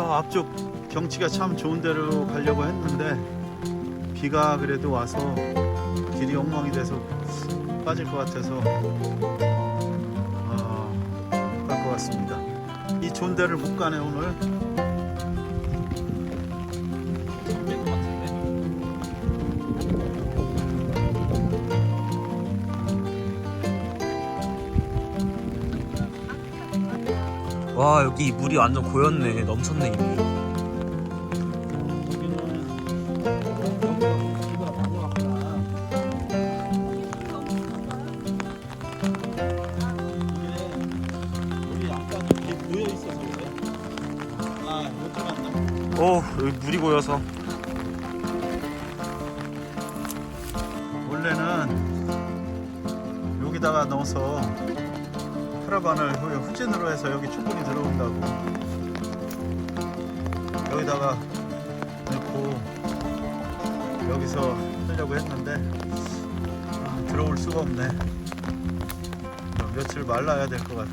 아, 앞쪽 경치가 참 좋은 데로 가려고 했는데 비가 그래도 와서 길이 엉망이 돼서 빠질 것 같아서 어, 갈것 같습니다. 이 좋은 데를 못 가네 오늘. 와 여기 물이 완전 고였네. 넘쳤네 이미. 오 여기 물이 고여서. 원래는 여기다가 넣어서 카라반을 후- 후진으로 해서 여기 충분히 들어온다고. 여기다가 넣고 여기서 하려고 했는데 아, 들어올 수가 없네. 어, 며칠 말라야 될 것 같아.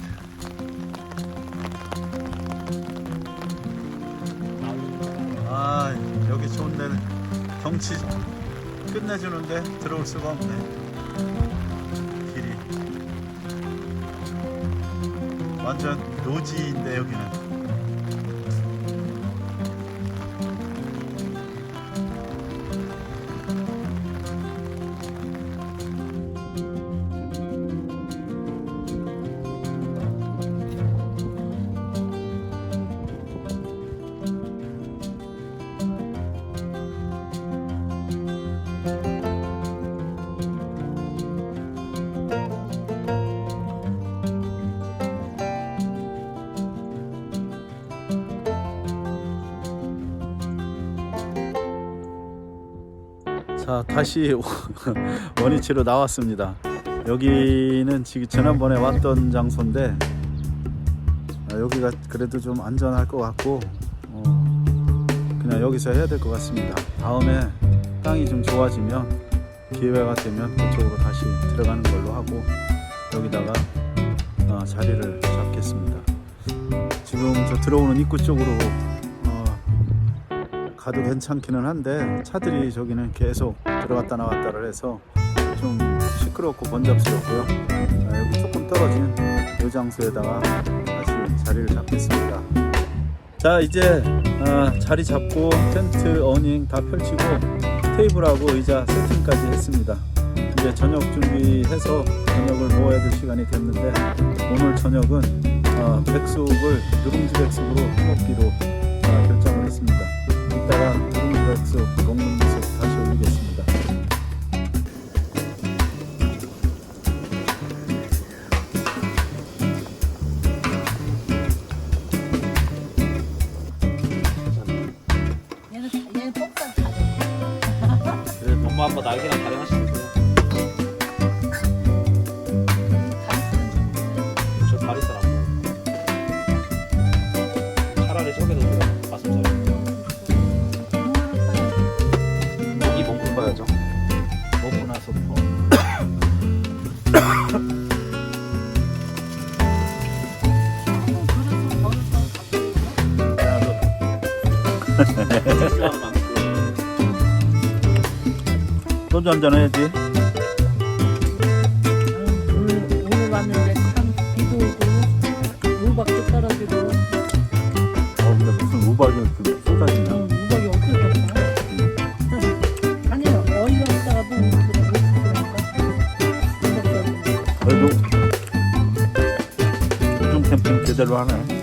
아 여기 좋은 데는 경치 끝내주는데 들어올 수가 없네 완전 노지인데 여기는 자 다시 원위치로 나왔습니다. 여기는 지금 지난번에 왔던 장소인데 아, 여기가 그래도 좀 안전할 것 같고 어, 그냥 여기서 해야 될 것 같습니다. 다음에 땅이 좀 좋아지면 기회가 되면 그쪽으로 다시 들어가는 걸로 하고 여기다가 어, 자리를 잡겠습니다. 지금 저 들어오는 입구 쪽으로 어, 가도 괜찮기는 한데 차들이 저기는 계속 들어갔다 나왔다를 해서 좀 시끄럽고 번잡스럽고요. 아, 여기 조금 떨어진 이 장소에다가 다시 자리를 잡겠습니다. 자 이제 아, 자리 잡고 텐트 어닝 다 펼치고 테이블하고 의자 세팅까지 했습니다. 이제 저녁 준비해서 저녁을 먹어야 될 시간이 됐는데 오늘 저녁은 어, 백숙을 누룽지 백숙으로 먹기로 백숙 먹는 모습 다시 올리겠습니다. 얘는 얘는 잘해. 그래 엄마 아빠 날개랑 다리 하시는 필요한 만큼 소주 한잔 해야지. 오늘 오늘 왔는데 참 비도 오고 우박도 떨어지고 어, 근데 무슨 우박이 그 쏟아지냐? 어, 우박이 없어졌나? 아니 어이가 없다가 뭐 우박이 그래도 요즘 캠핑 제대로 하네.